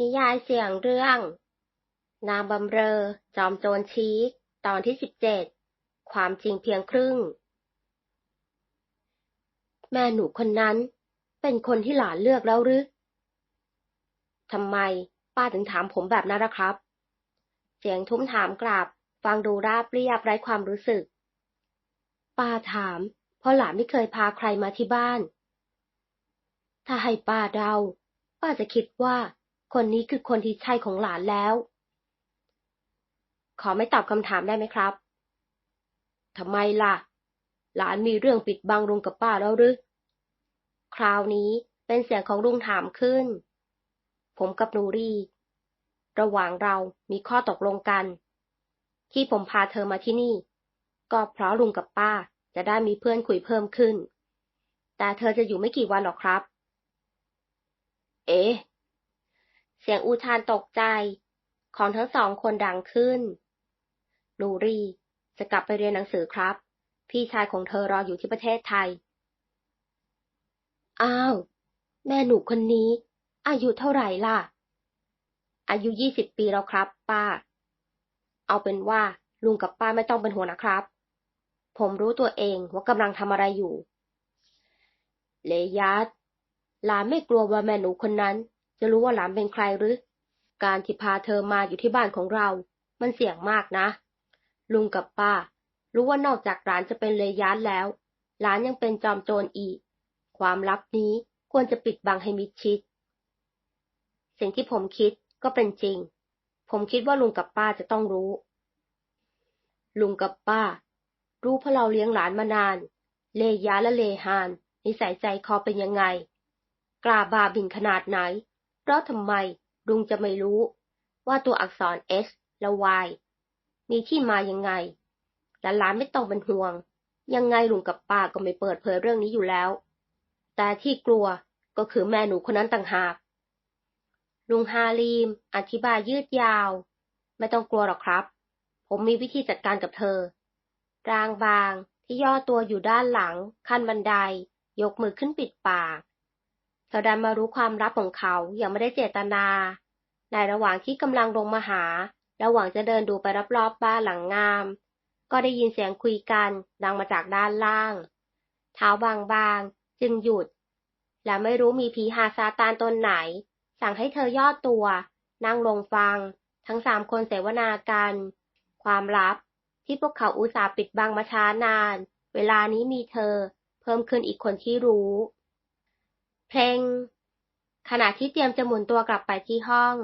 นิยายเสียงเรื่อง นางบำเรอ จอมโจรชีก ตอนที่สิบเจ็ด ความจริงเพียงครึ่ง แม่หนูคนนั้น เป็นคนที่หลานเลือกแล้วหรือทำไม ป้าถึงถามผมแบบนั้นนะครับ เสียงทุ้มถามกลับ ฟังดูราบเรียบไร้ความรู้สึก ป้าถาม เพราะหลานไม่เคยพาใครมาที่บ้าน ถ้าให้ป้าเดา ป้าจะคิดว่า คนนี้คือคนที่ใช่ของหลานแล้ว ขอไม่ตอบคำถามได้ไหมครับทำไมล่ะ หลานมีเรื่องปิดบังลุงกับป้าแล้วหรือ คราวนี้เป็นเสียงของลุงถามขึ้น ผมกับนูรี ระหว่างเรามีข้อตกลงกัน ที่ผมพาเธอมาที่นี่ ก็เพราะลุงกับป้าจะได้มีเพื่อนคุยเพิ่มขึ้น แต่เธอจะอยู่ไม่กี่วันหรอกครับ เอ๊ะ เสียงอุทานตกใจ ของทั้งสองคนดังขึ้นนูรีจะกลับไปเรียนหนังสือครับ พี่ชายของเธอรออยู่ที่ประเทศไทย อ้าว แม่หนูคนนี้ อายุเท่าไหร่ล่ะ อายุยี่สิบปีแล้วครับ ป้า เอาเป็นว่าลุงกับป้าไม่ต้องเป็นห่วงนะครับ ผมรู้ตัวเองว่ากำลังทำอะไรอยู่ เลยัสหลานไม่กลัวว่าแม่หนูคนนั้น จะรู้ว่าหลานเป็นใครหรือ การที่พาเธอมาอยู่ที่บ้านของเรา มันเสี่ยงมากนะ ลุงกับป้า รู้ว่านอกจากหลานจะเป็นเลยยัสแล้ว หลานยังเป็นจอมโจรอีก ความลับนี้ควรจะปิดบังให้มิดชิด สิ่งที่ผมคิดก็เป็นจริง ผมคิดว่าลุงกับป้าจะต้องรู้ ลุงกับป้า รู้เพราะเราเลี้ยงหลานมานาน เลยาและเลฮานนิสัยใจคอเป็นยังไง กล้าบาบินขนาดไหน ราะทำไมลุงจะไม่รู้ ว่าตัวอักษร S และ Y มีที่มายังไงหลานๆไม่ต้องเป็นห่วง ยังไงลุงกับป้าก็ไม่เปิดเผยเรื่องนี้อยู่แล้ว แต่ที่กลัวก็คือแม่หนูคนนั้นต่างหาก ลุงฮาลีม อธิบายยืดยาว ไม่ต้องกลัวหรอกครับ ผมมีวิธีจัดการกับเธอ รางบางที่ย่อตัวอยู่ด้านหลัง ขั้นบันได ยกมือขึ้นปิดปาก เธอดันมารู้ความลับของเขาอย่างไม่ได้เจตนา ในระหว่างที่กำลังลงมาหา ระหว่างจะเดินดูไปรอบๆบบ้านหลังงาม ก็ได้ยินเสียงคุยกันดังมาจากด้านล่าง เท้าบางๆ จึงหยุด และไม่รู้มีผีหาซาตานตนไหน สั่งให้เธอย่อตัว นั่งลงฟัง ทั้งสามคนเสวนากัน ความลับที่พวกเขาอุตส่าห์ปิดบังมาช้านาน เวลานี้มีเธอ เพิ่มขึ้นอีกคนที่รู้ เพลง ขณะที่เตรียมจะหมุนตัวกลับไปที่ห้อง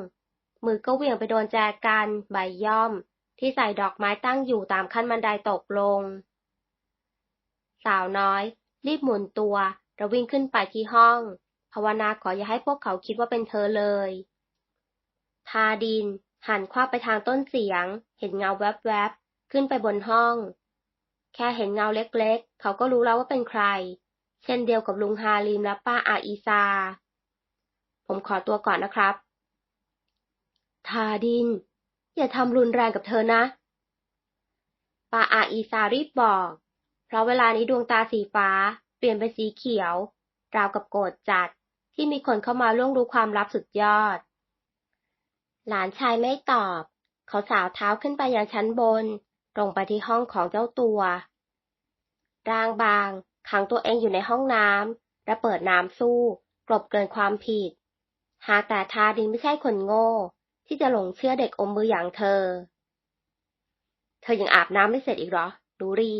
มือก็เหวี่ยงไปโดนแจกันใบย่อม ที่ใส่ดอกไม้ตั้งอยู่ตามขั้นบันไดตกลง สาวน้อย รีบหมุนตัวระวิ่งขึ้นไปที่ห้องภาวนาขออย่าให้พวกเขาคิดว่าเป็นเธอเลย ทาดิน หันคว้าไปทางต้นเสียง เห็นเงาแวบๆ ขึ้นไปบนห้อง แค่เห็นเงาเล็กๆ เขาก็รู้แล้วว่าเป็นใคร เช่นเดียวกับลุงฮาลิมและป้าอาอีซา ผมขอตัวก่อนนะครับ ทาดิน อย่าทำรุนแรงกับเธอนะ ป้าอาอีซารีบบอก เพราะเวลานี้ดวงตาสีฟ้า เปลี่ยนเป็นสีเขียว ราวกับโกรธจัดที่มีคนเข้ามาล่วงรู้ความลับสุดยอด หลานชายไม่ตอบ เขาสาวเท้าขึ้นไปยังชั้นบน ตรงไปที่ห้องของเจ้าตัว ร่างบาง ขังตัวเองอยู่ในห้องน้ำและเปิดน้ำสู้ กลบเกินความผิด หากแต่ทาดินไม่ใช่คนโง่ ที่จะหลงเชื่อเด็กอมมืออย่างเธอ เธอยังอาบน้ำไม่เสร็จอีกเหรอดูรี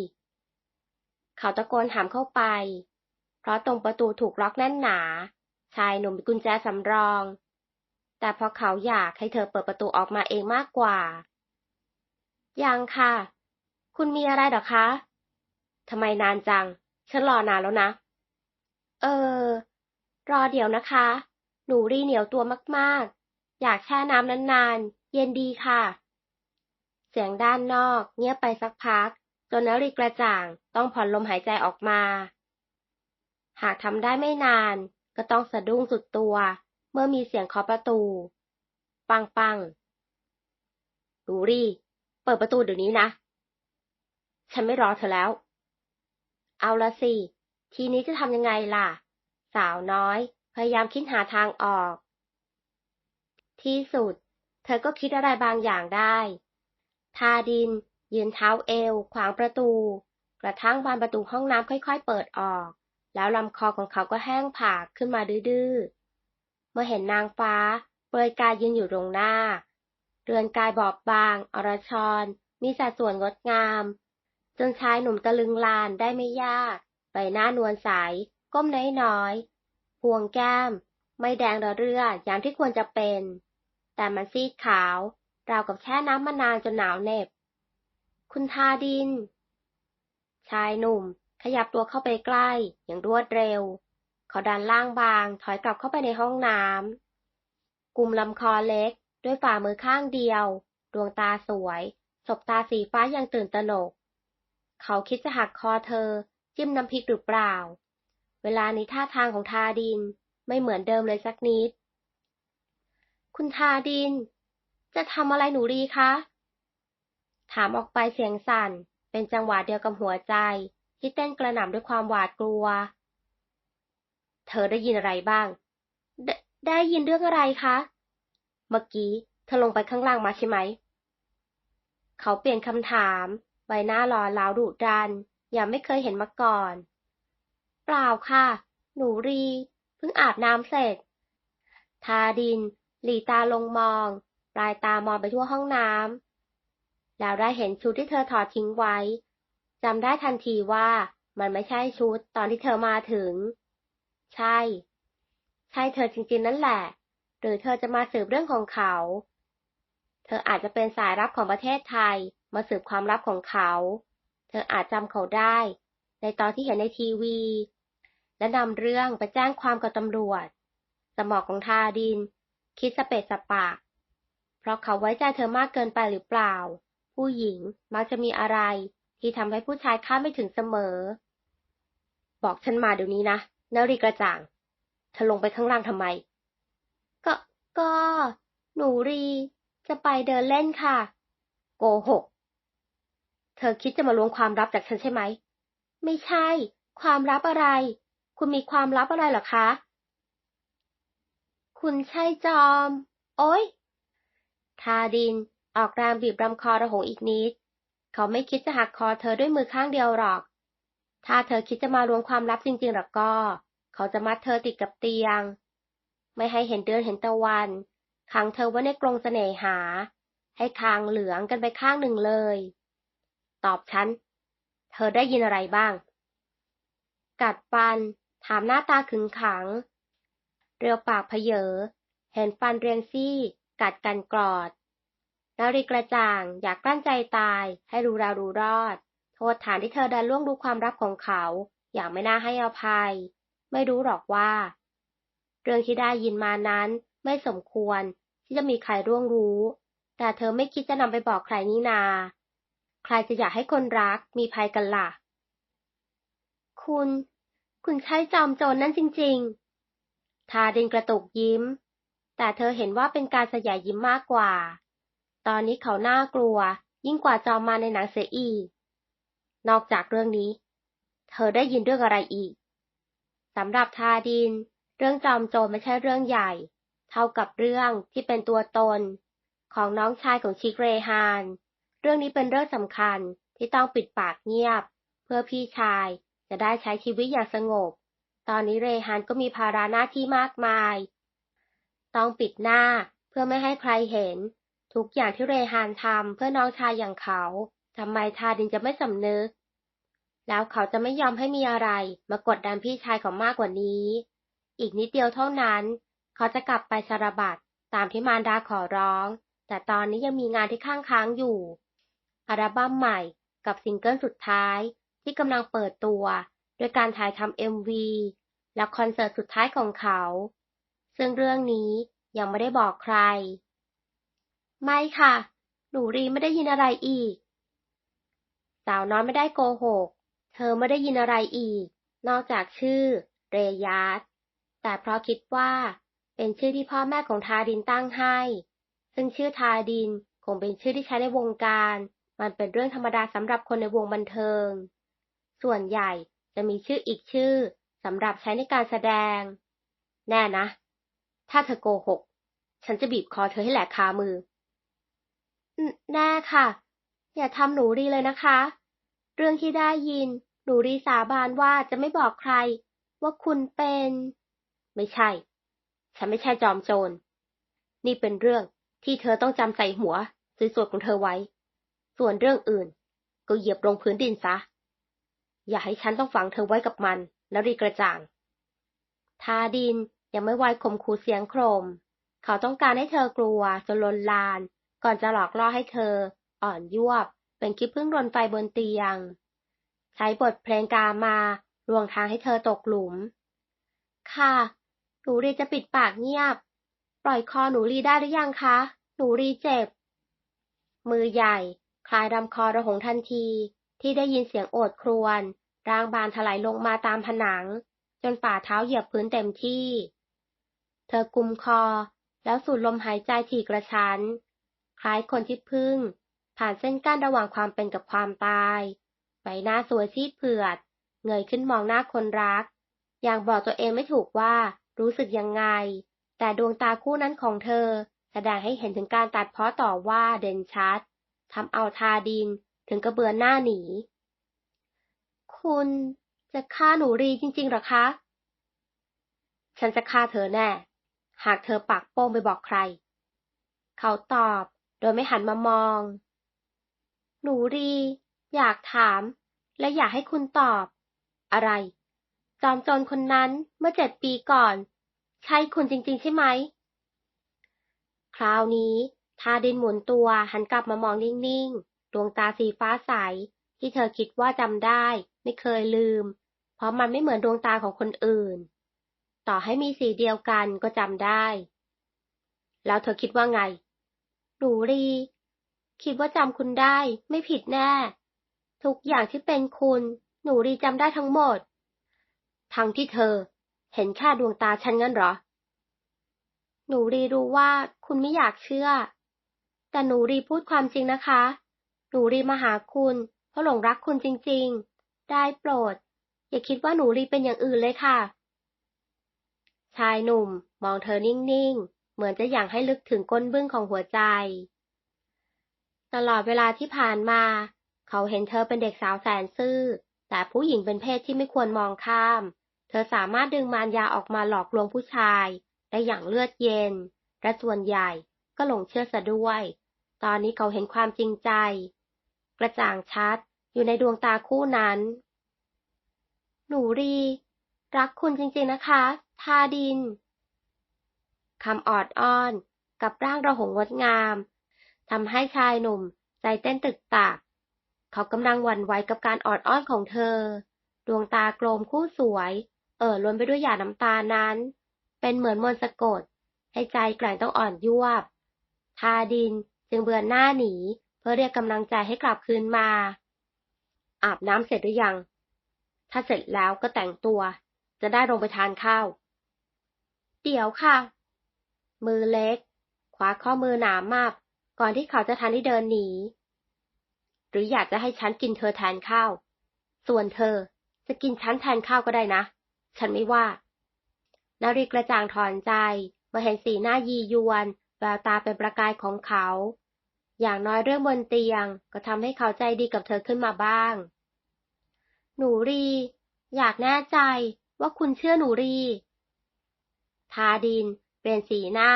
เขาตะโกนถามเข้าไป เพราะตรงประตูถูกล็อกแน่นหนา ชายหนุ่มมีกุญแจสำรอง แต่พราะเขาอยากให้เธอเปิดประตูออกมาเองมากกว่า ยังค่ะ คุณมีอะไรหรอคะทำไมนานจัง ฉันรอนานแล้วนะ เออ รอเดี๋ยวนะคะ หนูรีเหนียวตัวมากๆ อยากแช่น้ำนานๆ เย็นดีค่ะ เสียงด้านนอกเงียบไปสักพัก จนนริกระจ่างต้องผ่อนลมหายใจออกมา หากทำได้ไม่นานก็ต้องสะดุ้งสุดตัว เมื่อมีเสียงเคาะประตู ปังปังดูรีเปิดประตูเดี๋ยวนี้นะ ฉันไม่รอเธอแล้ว เอาละสิ ทีนี้จะทำยังไงล่ะ สาวน้อย พยายามคิดหาทางออก ที่สุด เธอก็คิดอะไรบางอย่างได้ ทาดิน ยืนเท้าเอว ขวางประตู กระทั่งบานประตูห้องน้ำค่อยๆเปิดออก แล้วลำคอของเขาก็แห้งผากขึ้นมาดื้อๆ เมื่อเห็นนางฟ้า เปลือยกายยืนอยู่ตรงหน้า เรือนกายบอบบาง อรชร มีสัดส่วนงดงาม จนชายหนุ่มตะลึงลานได้ไม่ยาก ใบหน้านวลใส ก้มน้อยๆ พวงแก้ม ไม่แดงระเรื่ออย่างที่ควรจะเป็น แต่มันซีดขาว ราวกับแช่น้ำมานานจนหนาวเหน็บ คุณทาดิน ชายหนุ่ม ขยับตัวเข้าไปใกล้อย่างรวดเร็ว เขาดันล่างบางถอยกลับเข้าไปในห้องน้ำกลุ่มลำคอเล็ก ด้วยฝ่ามือข้างเดียว ดวงตาสวย สบตาสีฟ้ายังตื่นตระหนก เขาคิดจะหักคอเธอ จิ้มน้ำพริกหรือเปล่า เวลานี้ท่าทางของทาดินไม่เหมือนเดิมเลยสักนิด คุณทาดิน จะทำอะไรหนูรีคะ ถามออกไปเสียงสั่น เป็นจังหวะเดียวกับหัวใจ ที่เต้นกระหน่ำด้วยความหวาดกลัว เธอได้ยินอะไรบ้าง ไดได้ยินเรื่องอะไรคะ เมื่อกี้เธอลงไปข้างล่างมาใช่ไหม เขาเปลี่ยนคำถาม ใบหน้าหล่อเหลาดุดัน อย่างไม่เคยเห็นมาก่อน เปล่าค่ะ หนูรี เพิ่งอาบน้ำเสร็จ ทาดิน หลีตาลงมอง ปลายตามองไปทั่วห้องน้ำ แล้วได้เห็นชุดที่เธอถอดทิ้งไว้ จำได้ทันทีว่ามันไม่ใช่ชุดตอนที่เธอมาถึง ใช่ ใช่เธอจริงๆนั่นแหละ หรือเธอจะมาสืบเรื่องของเขา เธออาจจะเป็นสายลับของประเทศไทย มาสืบความลับของเขา เธออาจจำเขาได้ ในตอนที่เห็นในทีวี และนำเรื่องไปแจ้งความกับตำรวจ สมองของทาดิน คิดสเปดสปาก เพราะเขาไว้ใจเธอมากเกินไปหรือเปล่า ผู้หญิงมักจะมีอะไร ที่ทำให้ผู้ชายคาดไม่ถึงเสมอ บอกฉันมาเดี๋ยวนี้นะนรีกระจ่างเธอลงไปข้างล่างทำไม ก็ก็ หนูรี จะไปเดินเล่นค่ะ โกหก เธอคิดจะมาล้วงความลับจากฉันใช่ไหม ไม่ใช่ ความลับอะไร คุณมีความลับอะไรหรอคะ คุณใช่จอม โอ๊ยทาดิน ออกแรงบีบลำคอระหงอีกนิด เขาไม่คิดจะหักคอเธอด้วยมือข้างเดียวหรอก ถ้าเธอคิดจะมาล้วงความลับจริงๆหรอกก็ เขาจะมัดเธอติดกับเตียง ไม่ให้เห็นเดือนเห็นตะวัน ขังเธอไว้ในกรงเสน่หา ให้คางเหลืองกันไปข้างหนึ่งเลย ตอบฉัน เธอได้ยินอะไรบ้าง กัดฟัน ถามหน้าตาขึงขัง เรียวปากเพเยอ เห็นฟันเรียงซี่ กัดกันกรอดนารีกระจ่างอยากกลั้นใจตายให้รู้รารู้รอด โทษฐานที่เธอดันล่วงรู้ความลับของเขา อย่างไม่น่าให้อภัย ไม่รู้หรอกว่า เรื่องที่ได้ยินมานั้นไม่สมควรที่จะมีใครร่วงรู้ แต่เธอไม่คิดจะนำไปบอกใครนี่นา ใครจะอยากให้คนรักมีภัยกันละ่ะ คุณ คุณใช่จอมโจรนนั่นจริง ๆ ทาดินกระตุกยิ้ม แต่เธอเห็นว่าเป็นการสยายยิ้มมากกว่า ตอนนี้เขาน่ากลัว ยิ่งกว่าจอมมาในหนังเสียอีก นอกจากเรื่องนี้ เธอได้ยินเรื่องอะไรอีกสำหรับทาดิน เรื่องจอมโจรไม่ใช่เรื่องใหญ่ เท่ากับเรื่องที่เป็นตัวตน ของน้องชายของชิคเรฮาน เรื่องนี้เป็นเรื่องสำคัญที่ต้องปิดปากเงียบ เพื่อพี่ชายจะได้ใช้ชีวิตอย่างสงบ ตอนนี้เรฮานก็มีภาระหน้าที่มากมาย ต้องปิดหน้าเพื่อไม่ให้ใครเห็น ทุกอย่างที่เรฮานทำเพื่อน้องชายอย่างเขาทำไมทาดินจะไม่สำนึก แล้วเขาจะไม่ยอมให้มีอะไร มากดดันพี่ชายของมากกว่านี้ อีกนิดเดียวเท่านั้น เขาจะกลับไปสารบัตตามที่มารดาขอร้อง แต่ตอนนี้ยังมีงานที่ข้างค้างอยู่ อัลบั้มใหม่กับซิงเกิลสุดท้ายที่กำลังเปิดตัวด้วยการถ่ายทำเอ็มวีและคอนเสิร์ตสุดท้ายของเขา ซึ่งเรื่องนี้ยังไม่ได้บอกใคร ไม่ค่ะ หนูรีไม่ได้ยินอะไรอีก สาวน้อยไม่ได้โกหก เธอไม่ได้ยินอะไรอีก นอกจากชื่อ เรยาสแต่เพราะคิดว่า เป็นชื่อที่พ่อแม่ของทาดินตั้งให้ ซึ่งชื่อทาดินคงเป็นชื่อที่ใช้ในวงการ มันเป็นเรื่องธรรมดาสำหรับคนในวงบันเทิง ส่วนใหญ่จะมีชื่ออีกชื่อสำหรับใช้ในการแสดง แน่นะ ถ้าเธอโกหก ฉันจะบีบคอเธอให้แหลกคามือ แน่ค่ะ อย่าทำหนูรีเลยนะคะ เรื่องที่ได้ยิน หนูรีสาบานว่าจะไม่บอกใคร ว่าคุณเป็น ไม่ใช่ ฉันไม่ใช่จอมโจร นี่เป็นเรื่องที่เธอต้องจำใส่หัวสวยๆของเธอไว้ ส่วนเรื่องอื่น ก็เหยียบลงพื้นดินซะ อย่าให้ฉันต้องฝังเธอไว้กับมันแล้วรีกระจ่างทาดินยังไม่ไวข่มขู่เสียงโครม เขาต้องการให้เธอกลัวจนลนลาน ก่อนจะหลอกล่อให้เธอ อ่อนยวบ เป็นคิดพึ่งรนไฟบนเตียง ใช้บทเพลงกามาลวงทางให้เธอตกหลุม ค่ะ หนูรีจะปิดปากเงียบ ปล่อยคอหนูรีได้หรือยังคะ หนูรีเจ็บ มือใหญ่ คลายรำคอระหงทันที ที่ได้ยินเสียงโอดครวญร่างบานถลายลงมาตามผนัง จนฝ่าเท้าเหยียบพื้นเต็มที่ เธอกุมคอแล้วสูดลมหายใจถี่กระชั้น คล้ายคนที่พึ่ง ผ่านเส้นกั้นระหว่างความเป็นกับความตายใบหน้าสวยซีดเผือด เงยขึ้นมองหน้าคนรัก อย่างบอกตัวเองไม่ถูกว่ารู้สึกยังไง แต่ดวงตาคู่นั้นของเธอ แสดงให้เห็นถึงการตัดเพาะต่อว่าเด่นชัด ทำเอาทาดินถึงกระเบือนหน้าหนี คุณจะฆ่าหนูรีจริงๆหรอคะ ฉันจะฆ่าเธอแน่ หากเธอปากโป้งไปบอกใคร เขาตอบโดยไม่หันมามอง หนูรี อยากถาม และอยากให้คุณตอบ อะไร จอมโจรคนนั้นเมื่อเจ็ดปีก่อน ใช่คุณจริงๆใช่ไหม คราวนี้ ทาดินหมุนตัวหันกลับมามองนิ่งๆ ดวงตาสีฟ้าใส ที่เธอคิดว่าจำได้ ไม่เคยลืม เพราะมันไม่เหมือนดวงตาของคนอื่น ต่อให้มีสีเดียวกันก็จำได้ แล้วเธอคิดว่าไง หนูรี คิดว่าจำคุณได้ ไม่ผิดแน่ ทุกอย่างที่เป็นคุณ หนูรีจำได้ทั้งหมด ทั้งที่เธอ เห็นแค่ดวงตาฉันงั้นเหรอหนูรีรู้ว่าคุณไม่อยากเชื่อ แต่หนูรีพูดความจริงนะคะ หนูรีมาหาคุณ เพราะหลงรักคุณจริงๆ ได้โปรด อย่าคิดว่าหนูรีเป็นอย่างอื่นเลยค่ะ ชายหนุ่ม มองเธอนิ่งๆ เหมือนจะอยากให้ลึกถึงก้นบึ้งของหัวใจ ตลอดเวลาที่ผ่านมา เขาเห็นเธอเป็นเด็กสาวแสนซื่อ แต่ผู้หญิงเป็นเพศที่ไม่ควรมองข้าม เธอสามารถดึงมารยาออกมาหลอกลวงผู้ชายได้อย่างเลือดเย็น และส่วนใหญ่ก็หลงเชื่อซะด้วย ตอนนี้เขาเห็นความจริงใจ กระจ่างชัดอยู่ในดวงตาคู่นั้น หนูรี รักคุณจริงๆนะคะ ทาดินคำออดอ้อนกับร่างระหงงดงามทำให้ชายหนุ่มใจเต้นตึกตัก เขากำลังหวั่นไหวกับการออดอ้อนของเธอ ดวงตากลมคู่สวย เอ่อล้วนไปด้วยหยาดน้ำตานั้น เป็นเหมือนมนต์สะกด ให้ใจแกร่งต้องอ่อนยวบ ทาดิน จึงเบือนหน้าหนี เพื่อเรียกกำลังใจให้กลับคืนมา อาบน้ำเสร็จหรือยัง ถ้าเสร็จแล้วก็แต่งตัว จะได้ลงไปทานข้าว เดี๋ยวค่ะ มือเล็กคว้าข้อมือหนามาก ก่อนที่เขาจะทันที่เดินหนี หรืออยากจะให้ฉันกินเธอแทนข้าว ส่วนเธอจะกินฉันแทนข้าวก็ได้นะ ฉันไม่ว่า นารีกระจ่างถอนใจเมื่อเห็นสีหน้ายียวนแววตาเป็นประกายของเขา อย่างน้อยเรื่องบนเตียงก็ทำให้เขาใจดีกับเธอขึ้นมาบ้าง หนูรี อยากแน่ใจว่าคุณเชื่อหนูรี ทาดิน เปลี่ยนสีหน้า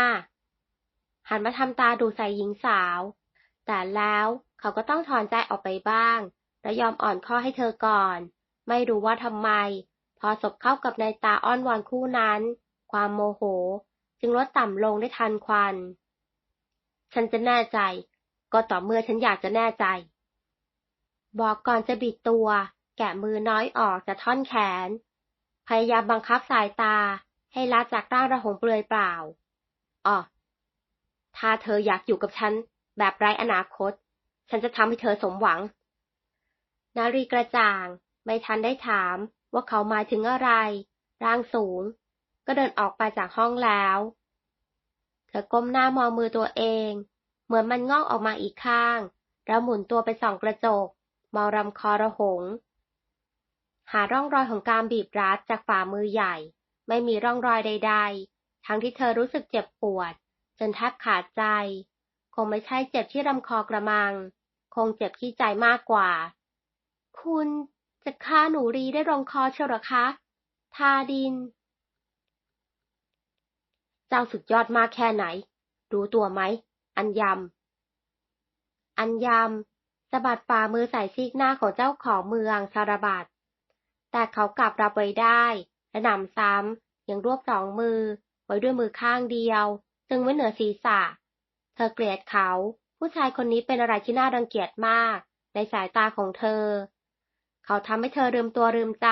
หันมาทำตาดูใส่หญิงสาว แต่แล้วเขาก็ต้องถอนใจออกไปบ้าง และยอมอ่อนข้อให้เธอก่อน ไม่รู้ว่าทำไม พอสบเข้ากับในตาอ้อนวอนคู่นั้น ความโมโห จึงลดต่ำลงได้ทันควัน ฉันจะแน่ใจ ก็ต่อเมื่อฉันอยากจะแน่ใจ บอกก่อนจะบิดตัว แกะมือน้อยออกจากท่อนแขน พยายามบังคับสายตาให้ละจากร่างระหงเปลือยเปล่าอ๋อถ้าเธออยากอยู่กับฉันแบบไร้อนาคต ฉันจะทำให้เธอสมหวัง นารีกระจ่าง ไม่ทันได้ถามว่าเขาหมายถึงอะไร ร่างสูง ก็เดินออกไปจากห้องแล้ว เธอก้มหน้ามองมือตัวเอง เหมือนมันงอกออกมาอีกข้าง แล้วหมุนตัวไปส่องกระจก มองรำคอระหง หาร่องรอยของการบีบรัดจากฝ่ามือใหญ่ ไม่มีร่องรอยใด ๆ ทั้งที่เธอรู้สึกเจ็บปวด จนแทบขาดใจ คงไม่ใช่เจ็บที่ลำคอกระมัง คงเจ็บที่ใจมากกว่า คุณจะฆ่าหนูรีได้ลงคอเชียวหรอคะ ทาดิน เจ้าสุดยอดมากแค่ไหน รู้ตัวไหม อันยำ อันยำสะบัดฝ่ามือใส่ซีกหน้าของเจ้าของเมืองสารบัดแต่เขากลับรับไว้ได้ และนำซ้ำยังรวบสองมือ ไว้ด้วยมือข้างเดียว จึงไว้เหนือศีรษะ เธอเกลียดเขา ผู้ชายคนนี้เป็นอะไรที่น่ารังเกียจมาก ในสายตาของเธอ เขาทำให้เธอลืมตัวลืมใจ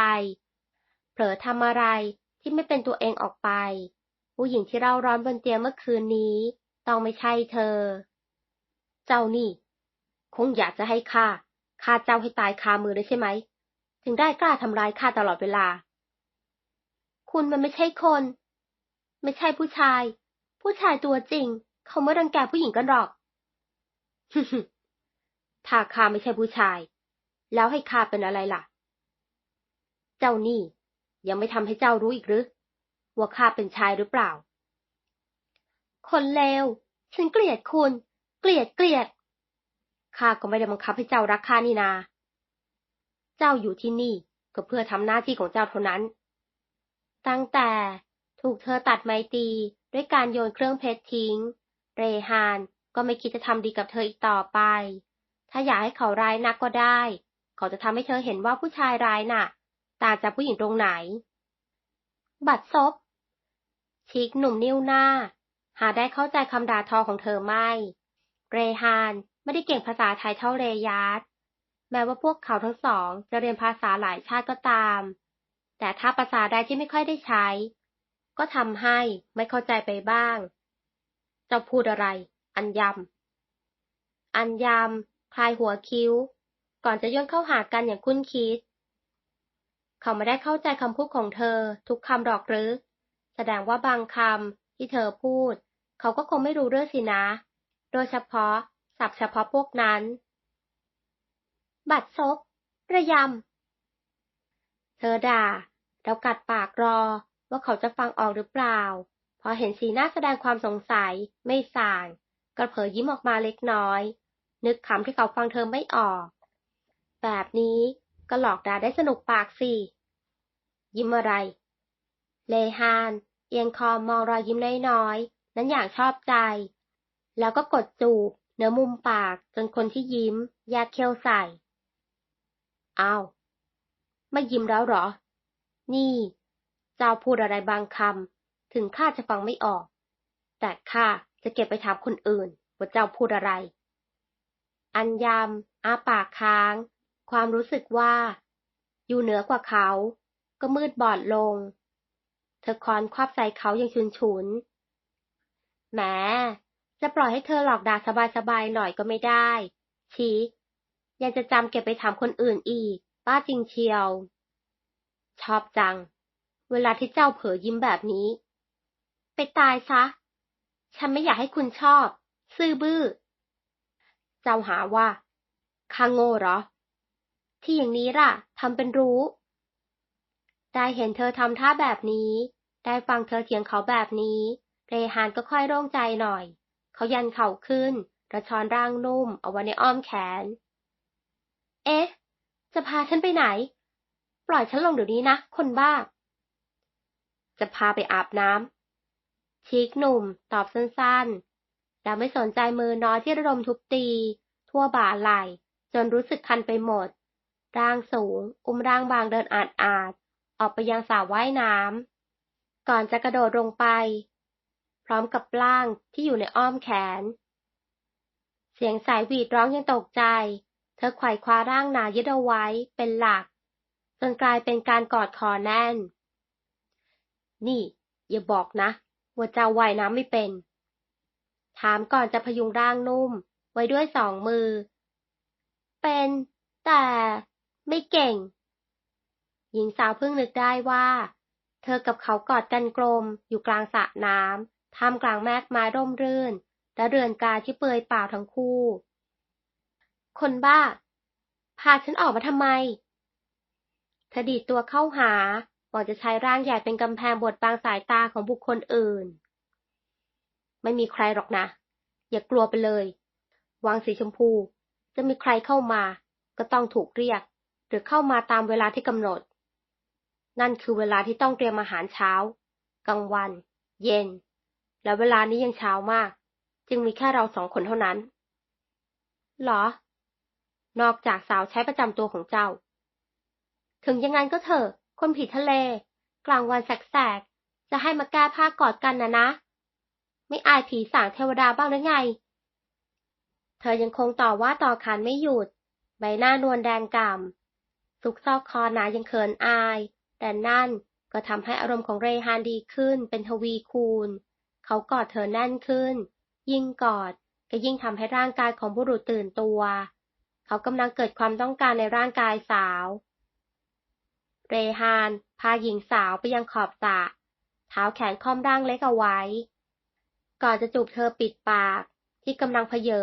เผลอทำอะไรที่ไม่เป็นตัวเองออกไป ผู้หญิงที่เร่าร้อนบนเตียงเมื่อคืนนี้ ต้องไม่ใช่เธอ เจ้านี่ คงอยากจะให้ข้าฆ่าเจ้าให้ตายคามือเลยใช่ไหม ถึงได้กล้าทำร้ายข้าตลอดเวลา คุณมันไม่ใช่คน ไม่ใช่ผู้ชาย ผู้ชายตัวจริง เขาไม่รังแกผู้หญิงกันหรอกถ้าข้าไม่ใช่ผู้ชาย แล้วให้ข้าเป็นอะไรล่ะ เจ้านี่ ยังไม่ทำให้เจ้ารู้อีกหรือว่าข้าเป็นชายหรือเปล่า คนเลว ฉันเกลียดคุณ เกลียดเกลียด ข้าก็ไม่ได้บังคับให้เจ้ารักข้านี่นา เจ้าอยู่ที่นี่ก็เพื่อทำหน้าที่ของเจ้าเท่านั้น ตั้งแต่ถูกเธอตัดไมตีด้วยการโยนเครื่องเพชรทิ้ง เรฮานก็ไม่คิดจะทำดีกับเธออีกต่อไป ถ้าอยากให้เขาร้ายนักก็ได้ เขาจะทำให้เธอเห็นว่าผู้ชายร้ายน่ะต่างจากผู้หญิงตรงไหน บัดซบชิกหนุ่มนิ้วหน้า หาได้เข้าใจคำด่าทอของเธอไม่ เรฮานไม่ได้เก่งภาษาไทยเท่าเรยาร์ดแม้ว่าพวกเขาทั้งสองจะเรียนภาษาหลายชาติก็ตาม แต่ถ้าภาษาใดที่ไม่ค่อยได้ใช้ ก็ทำให้ไม่เข้าใจไปบ้าง เจ้าพูดอะไร อันยำ อันยำคลายหัวคิ้ว ก่อนจะย่นเข้าหากันอย่างคุ้นคิด เขาไม่ได้เข้าใจคำพูดของเธอทุกคำดอกหรือ แสดงว่าบางคำที่เธอพูด เขาก็คงไม่รู้เรื่องสินะ โดยเฉพาะศัพท์เฉพาะพวกนั้น บัดซบ ระยำ เธอด่าแล้วกัดปากรอว่าเขาจะฟังออกหรือเปล่า พอเห็นสีหน้าแสดงความสงสัยไม่ส่างก็เผยยิ้มออกมาเล็กน้อย นึกคำที่เขาฟังเธอไม่ออก แบบนี้ก็หลอกด่าได้สนุกปากสิ ยิ้มอะไร เลฮาน เอียงคอมองรอยยิ้มน้อย นั้นอย่างชอบใจ แล้วก็กดจูบเนื้อมุมปากจนคนที่ยิ้มยกเคี้ยวใส่อ้าวไม่ยิ้มแล้วหรอ นี่ เจ้าพูดอะไรบางคำถึงข้าจะฟังไม่ออก แต่ข้าจะเก็บไปถามคนอื่น ว่าเจ้าพูดอะไร อันยำอาปากค้าง ความรู้สึกว่า อยู่เหนือกว่าเขา ก็มืดบอดลง เธอคอนควับใส่เขาอย่างชุนฉุน แหมจะปล่อยให้เธอหลอกด่าสบายๆหน่อยก็ไม่ได้ ชีกยังจะจำเก็บไปถามคนอื่นอีก ป้าจริงเชียว ชอบจัง เวลาที่เจ้าเผยยิ้มแบบนี้ ไปตายซะ ฉันไม่อยากให้คุณชอบ ซื่อบื้อ เจ้าหาว่าข้าโง่เหรอ ที่อย่างนี้ล่ะทำเป็นรู้ ได้เห็นเธอทำท่าแบบนี้ ได้ฟังเธอเถียงเขาแบบนี้ เรฮานก็ค่อยโล่งใจหน่อย เขายันเข่าขึ้นกระชอนร่างนุ่มเอาไว้ในอ้อมแขน เอ๊ะ จะพาฉันไปไหน ปล่อยฉันลงเดี๋ยวนี้นะ คนบ้า จะพาไปอาบน้ำชิกหนุ่ม ตอบสั้นๆ แล้วไม่สนใจมือน้อยที่ระดมทุบตี ทั่วบ่าไหล่ จนรู้สึกคันไปหมด ร่างสูง อุ้มร่างบางเดินอาดอาดออกไปยังสระว่ายน้ำก่อนจะกระโดดลงไป พร้อมกับร่างที่อยู่ในอ้อมแขน เสียงสายหวีดร้องยังตกใจ เธอไขว่คว้าร่างนายึดเอาไว้เป็นหลัก จนกลายเป็นการกอดคอแน่น นี่ อย่าบอกนะ ว่าเจ้าว่ายน้ำไม่เป็น ถามก่อนจะพยุงร่างนุ่ม ไว้ด้วยสองมือ เป็น แต่ไม่เก่ง หญิงสาวเพิ่งนึกได้ว่า เธอกับเขากอดกันกลมอยู่กลางสระน้ำ ท่ามกลางแมกไม้ร่มรื่น และเรือนกาที่เปลือยเปล่าทั้งคู่ คนบ้า พาฉันออกมาทำไมเธอดีดตัวเข้าหาหวังจะใช้ร่างใหญ่เป็นกำแพงบดบังสายตาของบุคคลอื่น ไม่มีใครหรอกนะ อย่ากลัวไปเลย วังสีชมพู จะมีใครเข้ามา ก็ต้องถูกเรียก หรือเข้ามาตามเวลาที่กำหนด นั่นคือเวลาที่ต้องเตรียมอาหารเช้า กลางวัน เย็น และเวลานี้ยังเช้ามาก จึงมีแค่เราสองคนเท่านั้น หรอ นอกจากสาวใช้ประจำตัวของเจ้า ถึงยังไงก็เถอะ คนผิดทะเล กลางวันแสกๆ จะให้มาแก้ผ้ากอดกันนะนะ ไม่อายผีสางเทวดาบ้างหรือไง เธอยังคงต่อว่าต่อขานไม่หยุด ใบหน้านวลแดงก่ำสุกซอกคอหนายังเขินอาย แต่นั่นก็ทำให้อารมณ์ของเรฮานดีขึ้นเป็นทวีคูณ เขากอดเธอแน่นขึ้น ยิ่งกอด ก็ยิ่งทำให้ร่างกายของบุรุษตื่นตัว เขากำลังเกิดความต้องการในร่างกายสาว เรฮานพาหญิงสาวไปยังขอบสระเท้าแขนค่อมร่างเล็กเอาไว้ ก่อนจะจูบเธอปิดปาก ที่กำลังเพเยอ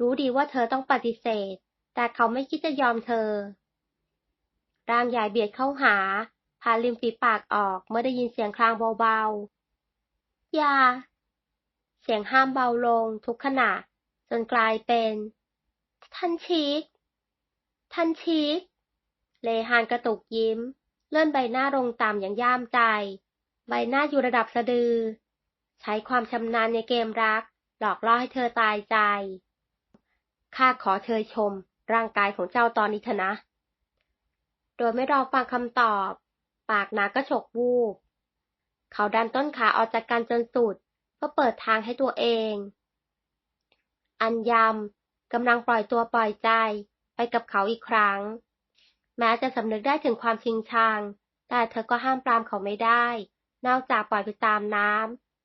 รู้ดีว่าเธอต้องปฏิเสธ แต่เขาไม่คิดจะยอมเธอ ร่างใหญ่เบียดเข้าหาพาริมฝีปากออกเมื่อได้ยินเสียงครางเบาๆ อย่า เสียงห้ามเบาลงทุกขณะ จนกลายเป็น ท่านชีกท่านชีกเลฮานกระตุกยิ้ม เลื่อนใบหน้าลงต่ำอย่างย่ามใจ ใบหน้าอยู่ระดับสะดือ ใช้ความชำนาญในเกมรัก หลอกล่อให้เธอตายใจ ข้าขอเธอชม ร่างกายของเจ้าตอนนี้เถอะนะ โดยไม่รอฟังคำตอบ ปากนาก็ฉกวูบ เขาดันต้นขาออกจากกันจนสุด เพื่อเปิดทางให้ตัวเอง อันยำกำลังปล่อยตัวปล่อยใจไปกับเขาอีกครั้ง แม้จะสำนึกได้ถึงความชิงชัง แต่เธอก็ห้ามปรามเขาไม่ได้ นอกจากปล่อยไปตามน้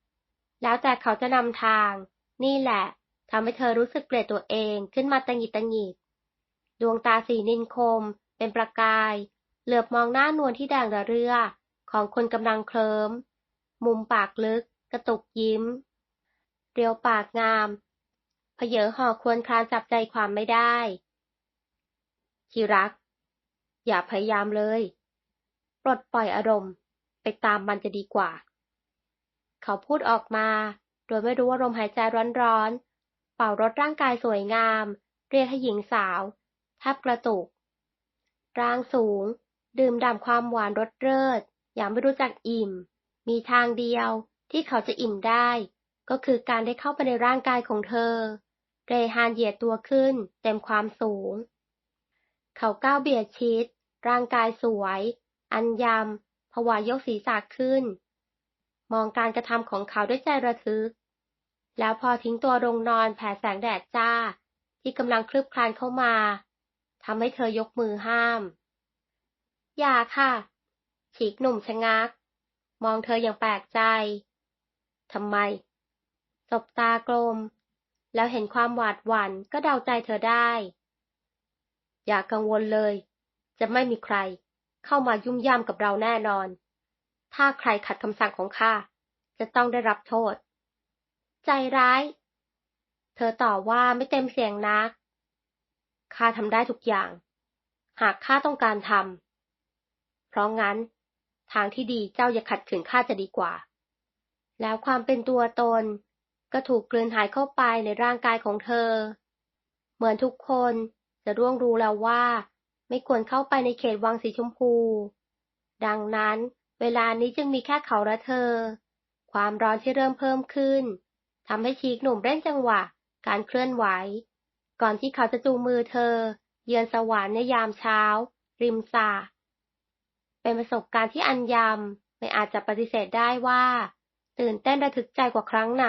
ำแล้วแต่เขาจะนำทาง นี่แหละทำให้เธอรู้สึกเกลียดตัวเองขึ้นมาตังหิดตังหิดดวงตาสีนินคม เป็นประกาย เหลือบมองหน้านวลที่แดงระเรื่อของคนกำลังเคลิ้ม มุมปากลึก กระตุกยิ้ม เรียวปากงามเพเยอห่อควรคลานจับใจความไม่ได้ ที่รัก อย่าพยายามเลย ปลดปล่อยอารมณ์ ไปตามมันจะดีกว่า เขาพูดออกมา โดยไม่รู้ว่าลมหายใจร้อนๆ เป่ารถร่างกายสวยงาม เรียกให้หญิงสาวแทบกระตุก ร่างสูง ดื่มด่ำความหวานรสเลิศอย่างไม่รู้จักอิ่ม มีทางเดียวที่เขาจะอิ่มได้ ก็คือการได้เข้าไปในร่างกายของเธอ เรฮานเหยียดตัวขึ้น เต็มความสูง เขาก้าวเบียดชิด ร่างกายสวย อันยำผวายกศีรษะขึ้น มองการกระทำของเขาด้วยใจระทึก แล้วพอทิ้งตัวลงนอนแผ่แสงแดดจ้า ที่กำลังคลืบคลานเข้ามาทำให้เธอยกมือห้าม อย่าค่ะฉีกหนุ่มชะงัก มองเธออย่างแปลกใจ ทำไม สบตากลม แล้วเห็นความหวาดหวั่นก็เดาใจเธอได้ อย่ากังวลเลย จะไม่มีใคร เข้ามายุ่มย่ามกับเราแน่นอน ถ้าใครขัดคำสั่งของข้า จะต้องได้รับโทษ ใจร้าย เธอต่อว่าไม่เต็มเสียงนัก ข้าทำได้ทุกอย่าง หากข้าต้องการทำเพราะงั้น ทางที่ดีเจ้าอย่าขัดขืนข้าจะดีกว่า แล้วความเป็นตัวตน ก็ถูกกลืนหายเข้าไปในร่างกายของเธอ เหมือนทุกคนจะร่วงรู้แล้วว่า ไม่ควรเข้าไปในเขตวังสีชมพู ดังนั้นเวลานี้จึงมีแค่เขาและเธอ ความร้อนที่เริ่มเพิ่มขึ้นทำให้ชีกหนุ่มเร่งจังหวะ การเคลื่อนไหว ก่อนที่เขาจะจูงมือเธอ เยือนสวรรค์ในยามเช้า ริมสระ เป็นประสบการณ์ที่อันยำไม่อาจจะปฏิเสธได้ว่า ตื่นเต้นระทึกใจกว่าครั้งไหน